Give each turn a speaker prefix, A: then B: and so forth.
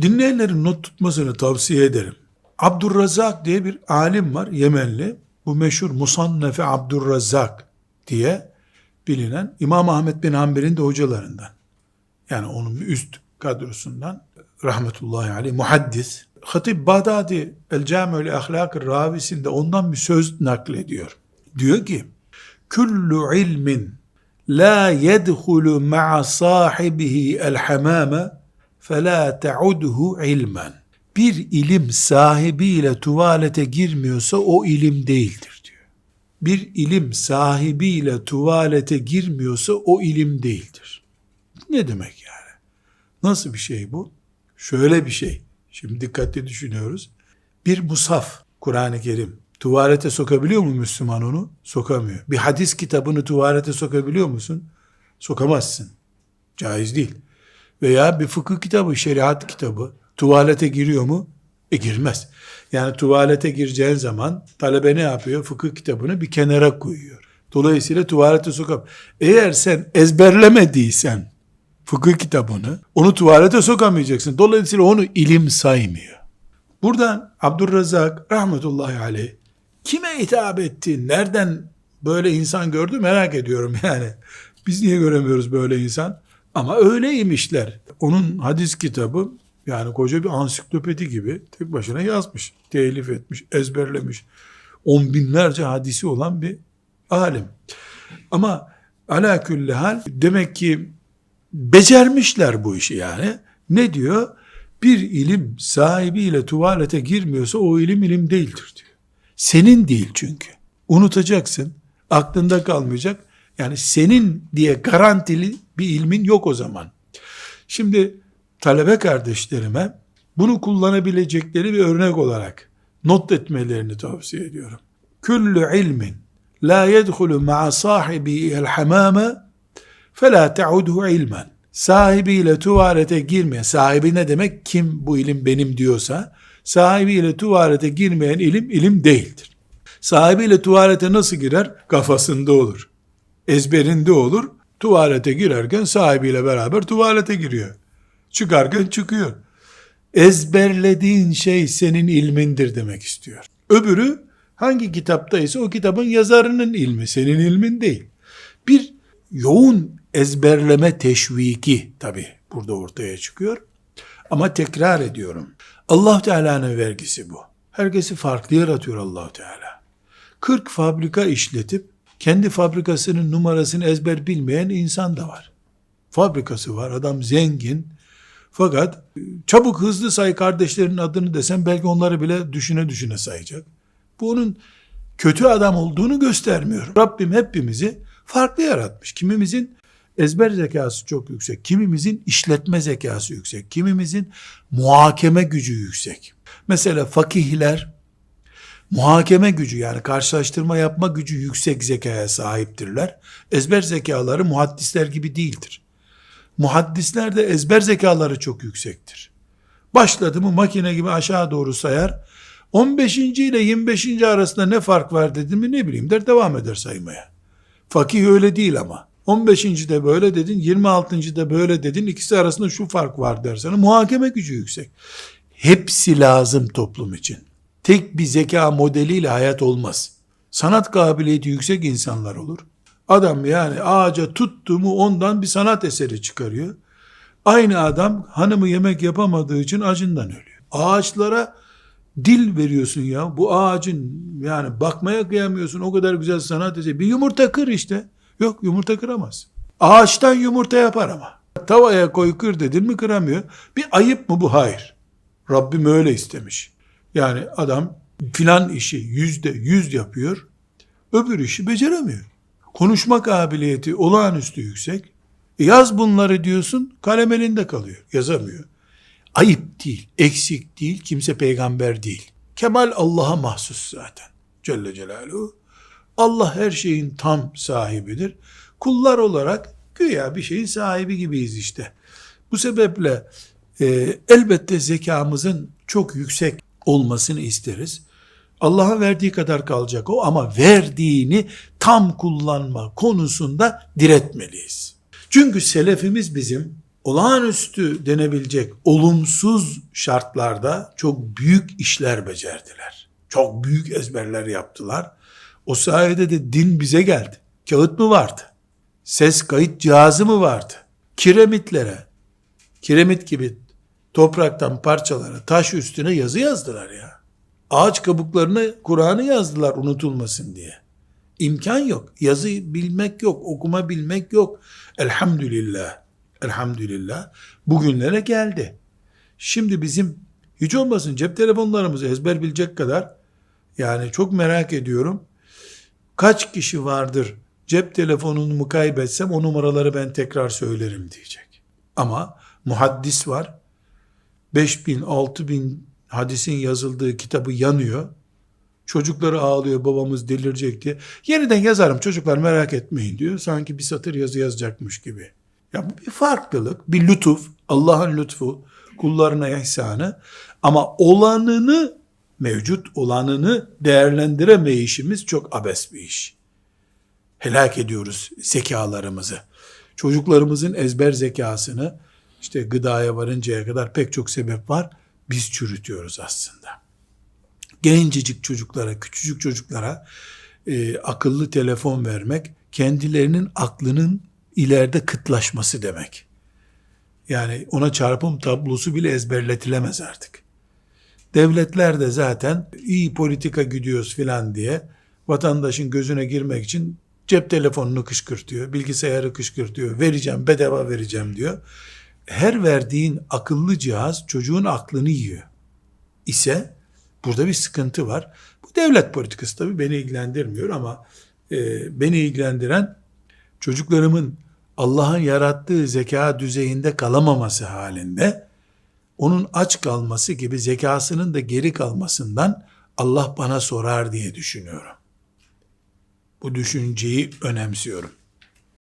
A: Dinleyenlerin not tutmasını tavsiye ederim. Abdurrazak diye bir alim var Yemenli. Bu meşhur Musannefe Abdurrazak diye bilinen İmam Ahmet bin Hanbel'in de hocalarından. Yani onun üst kadrosundan rahmetullahi aleyh muhaddis. Hatip Bağdadi El Cami'ül Ahlak Ravisinde ondan bir söz naklediyor. Diyor ki Kullu ilmin la yedhulu ma'a sahibihi el hamame فَلَا تَعُدْهُ ilmen. Bir ilim sahibiyle tuvalete girmiyorsa o ilim değildir diyor. Bir ilim sahibiyle tuvalete girmiyorsa o ilim değildir. Ne demek yani? Nasıl bir şey bu? Şöyle bir şey. Şimdi dikkatli düşünüyoruz. Bir musaf, Kur'an-ı Kerim, tuvalete sokabiliyor mu Müslüman onu? Sokamıyor. Bir hadis kitabını tuvalete sokabiliyor musun? Sokamazsın. Caiz değil. Veya bir fıkıh kitabı, şeriat kitabı tuvalete giriyor mu? E girmez. Yani tuvalete gireceğin zaman talebe ne yapıyor? Fıkıh kitabını bir kenara koyuyor. Dolayısıyla tuvalete sokam. Eğer sen ezberlemediysen fıkıh kitabını onu tuvalete sokamayacaksın. Dolayısıyla onu ilim saymıyor. Buradan Abdurrazak rahmetullahi aleyh kime hitap etti? Nereden böyle insan gördü merak ediyorum yani. Biz niye göremiyoruz böyle insan? Ama öyleymişler. Onun hadis kitabı yani koca bir ansiklopedi gibi tek başına yazmış, telif etmiş, ezberlemiş. On binlerce hadisi olan bir alim. Ama ala külli hal demek ki becermişler bu işi yani. Ne diyor? Bir ilim sahibiyle tuvalete girmiyorsa o ilim ilim değildir diyor. Senin değil çünkü. Unutacaksın. Aklında kalmayacak. Yani senin diye garantili bir ilmin yok o zaman. Şimdi talebe kardeşlerime bunu kullanabilecekleri bir örnek olarak not etmelerini tavsiye ediyorum. Küllü ilmin la yedhulu ma'a sahibi el hamame fela te'udhu ilmen. Sahibiyle tuvalete girmeyen, sahibi ne demek? Kim bu ilim benim diyorsa, sahibiyle tuvalete girmeyen ilim, ilim değildir. Sahibiyle tuvalete nasıl girer? Kafasında olur. Ezberinde olur. Tuvalete girerken sahibiyle beraber tuvalete giriyor. Çıkarken çıkıyor. Ezberlediğin şey senin ilmindir demek istiyor. Öbürü hangi kitaptaysa o kitabın yazarının ilmi, senin ilmin değil. Bir yoğun ezberleme teşviki tabi burada ortaya çıkıyor. Ama tekrar ediyorum. Allah Teala'nın vergisi bu. Herkesi farklı yaratıyor Allah Teala. 40 fabrika işletip kendi fabrikasının numarasını ezber bilmeyen insan da var. Fabrikası var, adam zengin. Fakat çabuk hızlı say kardeşlerinin adını desem belki onları bile düşüne düşüne sayacak. Bu onun kötü adam olduğunu göstermiyor. Rabbim hepimizi farklı yaratmış. Kimimizin ezber zekası çok yüksek, kimimizin işletme zekası yüksek, kimimizin muhakeme gücü yüksek. Mesela fakihler muhakeme gücü yani karşılaştırma yapma gücü yüksek zekaya sahiptirler. Ezber zekaları muhaddisler gibi değildir. Muhaddisler de ezber zekaları çok yüksektir. Başladı mı makine gibi aşağı doğru sayar. 15. ile 25. arasında ne fark var dedi mi ne bileyim der devam eder saymaya. Fakih öyle değil ama. 15. de böyle dedin, 26. de böyle dedin, ikisi arasında şu fark var der sana. Muhakeme gücü yüksek. Hepsi lazım toplum için. Tek bir zeka modeliyle hayat olmaz. Sanat kabiliyeti yüksek insanlar olur. Adam yani ağaca tuttu mu ondan bir sanat eseri çıkarıyor. Aynı adam hanımı yemek yapamadığı için acından ölüyor. Ağaçlara dil veriyorsun ya. Bu ağacın yani bakmaya kıyamıyorsun. O kadar güzel sanat eseri. Bir yumurta kır işte. Yok yumurta kıramaz. Ağaçtan yumurta yapar ama. Tavaya koy kır dedin mi kıramıyor. Bir ayıp mı bu? Hayır. Rabbim öyle istemiş. Yani adam filan işi yüzde yüz yapıyor. Öbür işi beceremiyor. Konuşma kabiliyeti olağanüstü yüksek. E yaz bunları diyorsun kalem elinde kalıyor. Yazamıyor. Ayıp değil, eksik değil, kimse peygamber değil. Kemal Allah'a mahsus zaten. Celle Celaluhu. Allah her şeyin tam sahibidir. Kullar olarak güya bir şeyin sahibi gibiyiz işte. Bu sebeple e, elbette zekamızın çok yüksek olmasını isteriz. Allah'ın verdiği kadar kalacak o ama verdiğini tam kullanma konusunda diretmeliyiz. Çünkü selefimiz bizim olağanüstü denebilecek olumsuz şartlarda çok büyük işler becerdiler. Çok büyük ezberler yaptılar. O sayede de din bize geldi. Kağıt mı vardı? Ses kayıt cihazı mı vardı? Kiremitlere, kiremit gibi topraktan parçalara, taş üstüne yazı yazdılar ya. Ağaç kabuklarına Kur'an'ı yazdılar unutulmasın diye. İmkan yok. Yazı bilmek yok. Okuma bilmek yok. Elhamdülillah. Elhamdülillah. Bugünlere geldi. Şimdi bizim hiç olmasın cep telefonlarımızı ezber bilecek kadar yani çok merak ediyorum. Kaç kişi vardır cep telefonumu kaybetsem o numaraları ben tekrar söylerim diyecek. Ama muhaddis var. 5000, 6000 hadisin yazıldığı kitabı yanıyor. Çocukları ağlıyor babamız delirecek diye. Yeniden yazarım çocuklar merak etmeyin diyor. Sanki bir satır yazı yazacakmış gibi. Ya bu bir farklılık, bir lütuf, Allah'ın lütfu, kullarına ihsanı. Ama olanını, mevcut olanını değerlendiremeyişimiz çok abes bir iş. Helak ediyoruz zekalarımızı. Çocuklarımızın ezber zekasını, işte gıdaya varıncaya kadar pek çok sebep var. Biz çürütüyoruz aslında gencecik çocuklara, küçücük çocuklara e, akıllı telefon vermek, kendilerinin aklının ileride kıtlaşması demek. Yani ona çarpım tablosu bile ezberletilemez artık. Devletler de zaten iyi politika gidiyoruz filan diye vatandaşın gözüne girmek için cep telefonunu kışkırtıyor, bilgisayarı kışkırtıyor, vereceğim, bedava vereceğim diyor. Her verdiğin akıllı cihaz çocuğun aklını yiyor. İse Burada bir sıkıntı var. Bu devlet politikası tabii beni ilgilendirmiyor ama e, beni ilgilendiren çocuklarımın Allah'ın yarattığı zeka düzeyinde kalamaması halinde onun aç kalması gibi zekasının da geri kalmasından Allah bana sorar diye düşünüyorum. Bu düşünceyi önemsiyorum.